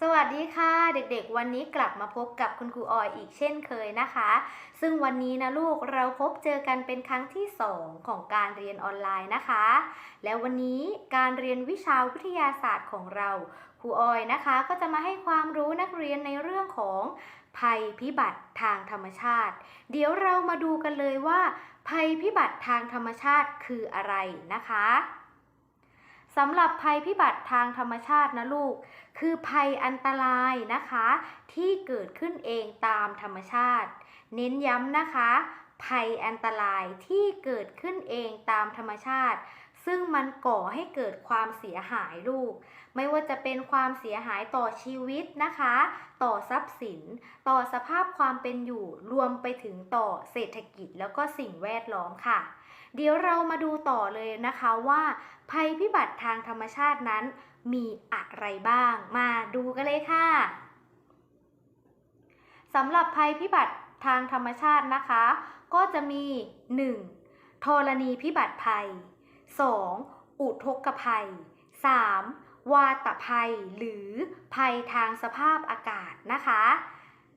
สวัสดีค่ะ เด็กๆ วันนี้กลับมาพบกับคุณครูออยอีกเช่นเคยนะคะ ซึ่งวันนี้นะลูกเราพบเจอกันเป็นครั้งที่ 2 ของการเรียนออนไลน์นะคะ แล้ววันนี้การเรียนวิชาวิทยาศาสตร์ของเราครูออยนะคะ ก็จะมาให้ความรู้นักเรียนในเรื่องของภัยพิบัติทางธรรมชาติ เดี๋ยวเรามาดูกันเลยว่า ภัยพิบัติทางธรรมชาติคืออะไรนะคะ สำหรับภัยพิบัติทางธรรมชาตินะลูก คือภัยอันตรายนะคะ ที่เกิดขึ้นเองตามธรรมชาติ เน้นย้ำนะคะ ภัยอันตรายที่เกิดขึ้นเองตามธรรมชาติ ซึ่งมันก่อให้เกิดความเสียหายลูก ไม่ว่าจะเป็นความเสียหายต่อชีวิตนะคะ ต่อทรัพย์สิน ต่อสภาพความเป็นอยู่รวมไปถึงต่อเศรษฐกิจแล้วก็สิ่งแวดล้อมค่ะ เดี๋ยวเรามาดูต่อเลยนะคะว่า ภัยพิบัติทางธรรมชาตินั้นมีอะไรบ้าง มาดูกันเลยค่ะสำหรับภัยพิบัติทางธรรมชาตินะคะ ก็จะมี 1. ธรณีพิบัติภัย 2. อุทกภัย 3. วาตภัย หรือภัยทางสภาพอากาศนะคะ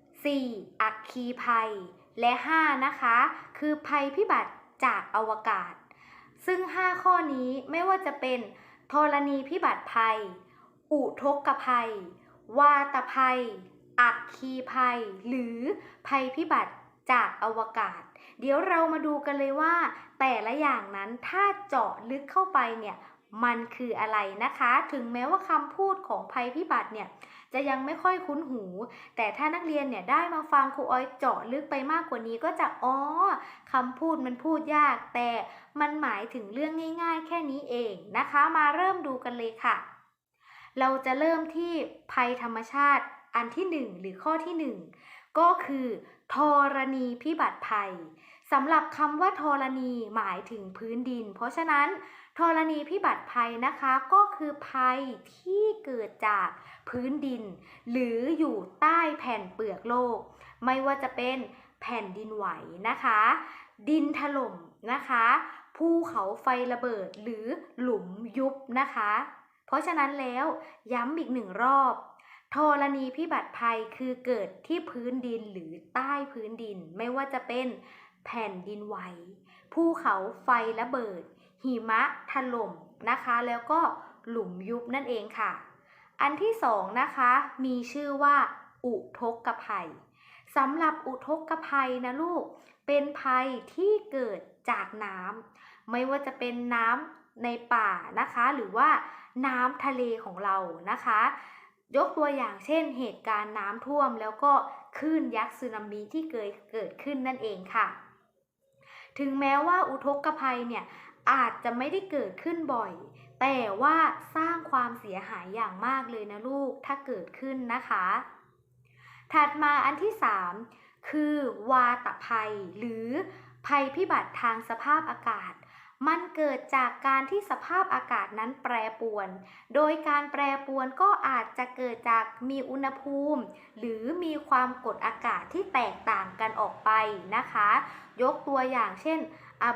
4. อัคคีภัย และ 5 นะคะ คือภัยพิบัติ จากอวกาศ ซึ่ง 5 ข้อนี้ไม่ว่าจะเป็นธรณีพิบัติภัย อุทกภัย วาตภัย อักคีภัย หรือภัยพิบัติจากอวกาศ เดี๋ยวเรามาดูกันเลยว่า แต่ละอย่างนั้นถ้าเจาะลึกเข้าไปเนี่ย มันคืออะไรนะคะ ถึงแม้ว่าคำพูดของภัยพิบัติเนี่ยจะยังไม่ค่อยคุ้นหู แต่ถ้านักเรียนเนี่ยได้มาฟังครูออยเจาะลึกไปมากกว่านี้ก็จะอ๋อคำพูดมันพูดยาก แต่มันหมายถึงเรื่องง่าย ๆ แค่นี้เองนะคะ มาเริ่มดูกันเลยค่ะ เราจะเริ่มที่ภัยธรรมชาติอันที่ 1 หรือข้อที่ 1 ก็คือธรณีพิบัติภัย สำหรับคำว่าธรณีหมายถึงพื้นดิน เพราะฉะนั้นธรณีพิบัติภัยนะคะก็คือภัยที่เกิดจากพื้นดิน หรืออยู่ใต้แผ่นเปลือกโลก ไม่ว่าจะเป็นแผ่นดินไหวนะคะ ดินถล่มนะคะภูเขาไฟระเบิดหรือหลุมยุบนะคะ เพราะฉะนั้นแล้วย้ำอีกหนึ่งรอบธรณีพิบัติภัยคือเกิดที่พื้นดินหรือใต้พื้นดิน ไม่ว่าจะเป็น แผ่นดินไหวภูเขาไฟระเบิด หิมะถล่มนะคะ แล้วก็หลุมยุบนั่นเองค่ะ อันที่สองนะคะมีชื่อว่า อุทกภัยสำหรับอุทกภัยนะลูก เป็นภัยที่เกิดจากน้ำไม่ว่าจะเป็นน้ำในป่านะคะ หรือว่าน้ำทะเลของเรานะคะ ยกตัวอย่างเช่นเหตุการณ์น้ำท่วมแล้วก็คลื่นยักษ์สึนามิที่เกิดเกิดขึ้นนั่นเองค่ะ ถึงแม้ว่าอุทกภัยเนี่ยอาจจะไม่ได้เกิดขึ้นบ่อย แต่ว่าสร้างความเสียหายอย่างมากเลยนะลูกถ้าเกิดขึ้นนะคะ ถัดมาอันที่ 3 คือวาตภัย หรือภัยพิบัติทางสภาพอากาศ มันเกิดจากการที่สภาพอากาศนั้นแปรปรวน โดยการแปรปรวนก็อาจจะเกิดจากมีอุณหภูมิ หรือมีความกดอากาศที่แตกต่างกันออกไปนะคะ ยกตัวอย่างเช่น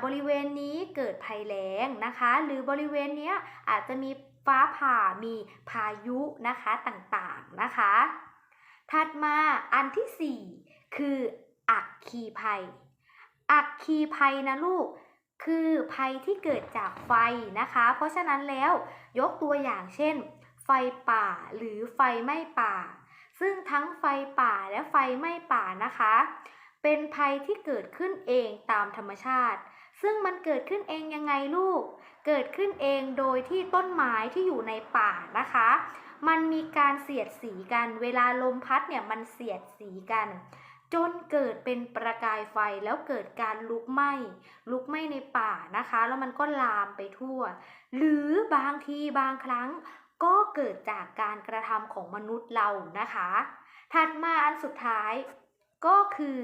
บริเวณนี้เกิดภัยแล้งนะคะ หรือบริเวณนี้อาจจะมีฟ้าผ่ามีพายุนะคะต่างๆนะคะ ถัดมาอันที่ 4 คืออัคคีภัย อัคคีภัยนะลูก คือภัยที่เกิดจากไฟนะคะ เพราะฉะนั้นแล้วยกตัวอย่างเช่น ไฟป่าหรือไฟไหม้ป่า ซึ่งทั้งไฟป่าและไฟไหม้ป่านะคะ เป็นภัยที่เกิดขึ้นเองตามธรรมชาติ ซึ่งมันเกิดขึ้นเองยังไงลูก เกิดขึ้นเองโดยที่ต้นไม้ที่อยู่ในป่านะคะ มันมีการเสียดสีกัน เวลาลมพัดเนี่ยมันเสียดสีกัน จนเกิดเป็นประกายไฟแล้วเกิดการลุกไหม้ลุกไหม้ในป่านะคะ แล้วมันก็ลามไปทั่ว หรือบางทีบางครั้งก็เกิดจากการกระทำของมนุษย์เรานะคะ ถัดมาอันสุดท้าย ก็คือ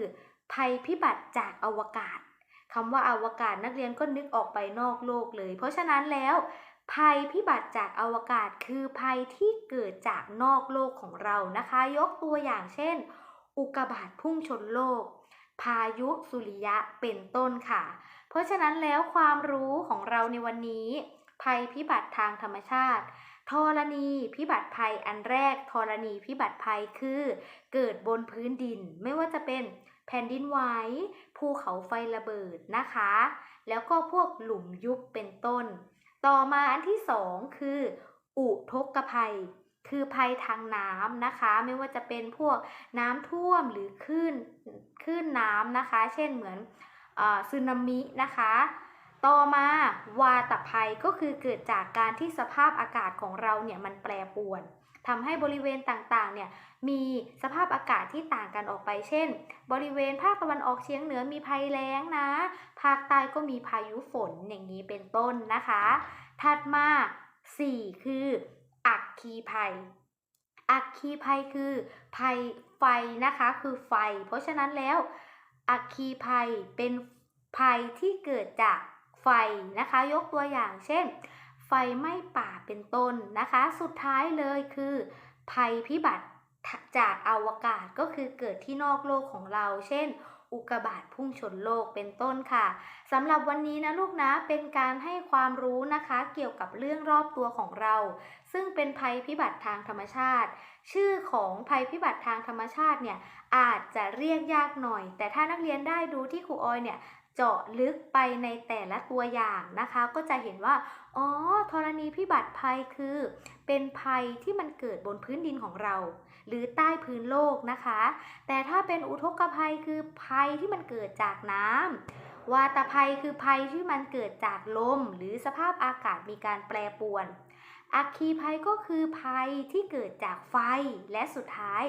ภัยพิบัติจากอวกาศคำว่าอวกาศนักเรียนก็นึกออกไปนอกโลกเลย เพราะฉะนั้นแล้ว ภัยพิบัติจากอวกาศคือภัยที่เกิดจากนอกโลกของเรานะคะ ยกตัวอย่างเช่น อุกกาบาตพุ่งชนโลก พายุสุริยะเป็นต้นค่ะ เพราะฉะนั้นแล้วความรู้ของเราในวันนี้ ภัยพิบัติทางธรรมชาติธรณีพิบัติภัยอันแรกธรณีพิบัติภัยคือ เกิดบนพื้นดิน ไม่ว่าจะเป็นแผ่นดินไหวภูเขาไฟระเบิดนะคะ แล้วก็พวกหลุมยุบเป็นต้น ต่อมาอันที่สองคือ อุทกภัย คือภัยทางน้ำนะคะ ไม่ว่าจะเป็นพวกน้ำท่วมหรือคลื่นคลื่นน้ำนะคะ เช่นเหมือนอาสึนามินะคะ ต่อมาวาตภัยก็คือเกิดจากการที่สภาพอากาศของเราเนี่ยมันแปรปรวนทำให้บริเวณต่างๆ เนี่ยมีสภาพอากาศที่ต่างกันออกไป เช่น บริเวณภาคตะวันออกเฉียงเหนือมีภัยแล้งนะ ภาคใต้ก็มีพายุฝนอย่างนี้เป็นต้นนะคะ ถัดมา 4 คือ อัคคีภัย อัคคีภัยคือภัยไฟนะคะคือไฟ เพราะฉะนั้นแล้ว อัคคีภัยเป็นภัยที่เกิดจากไฟนะคะ ยกตัวอย่างเช่น ไฟไหม้ป่าเป็นต้นนะคะ สุดท้ายเลยคือ ภัยพิบัติจากอวกาศก็คือเกิดที่นอกโลกของเรา เช่น อุกบาตพุ่งชนโลกเป็นต้นค่ะสำหรับวันนี้นะลูกนะเป็นการให้ความรู้นะคะ เกี่ยวกับเรื่องรอบตัวของเรา ซึ่งเป็นภัยพิบัติทางธรรมชาติ ชื่อของภัยพิบัติทางธรรมชาติเนี่ยอาจจะเรียกยากหน่อย แต่ถ้านักเรียนได้ดูที่ครูออยเนี่ยเจาะลึกไปในแต่ละตัวอย่างนะคะ ก็จะเห็นว่า อ๋อธรณีพิบัติภัยคือ เป็นภัยที่มันเกิดบนพื้นดินของเรา หรือใต้พื้นโลกนะคะ แต่ถ้าเป็นอุทกภัยคือภัยที่มันเกิดจากน้ำวาตภัยคือภัยที่มันเกิดจากลม หรือสภาพอากาศมีการแปรปรวน อัคคีภัยก็คือภัยที่เกิดจากไฟและสุดท้าย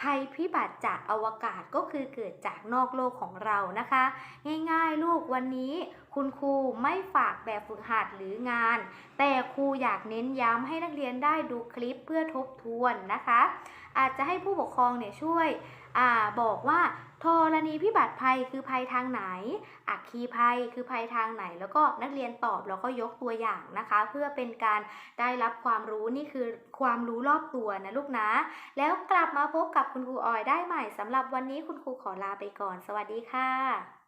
ภัยพิบัติจากอวกาศก็คือเกิดจากนอกโลกของเรานะคะ ง่ายๆ ลูกวันนี้ คุณครูไม่ฝากแบบฝึกหัดหรืองาน แต่ครูอยากเน้นย้ำให้นักเรียนได้ดูคลิปเพื่อทบทวนนะคะ อาจจะให้ผู้ปกครองเนี่ยช่วยอบอกว่าธรณีพิบัติภัยคือภัยทางไหน อัคคีภัยคือภัยทางไหน แล้วก็นักเรียนตอบแล้วก็ยกตัวอย่างนะคะ เพื่อเป็นการได้รับความรู้นี่คือความรู้รอบตัวนะลูกนะ แล้วกลับมาพบกับคุณครูออยได้ใหม่สำหรับวันนี้คุณครูขอลาไปก่อน สวัสดีค่ะ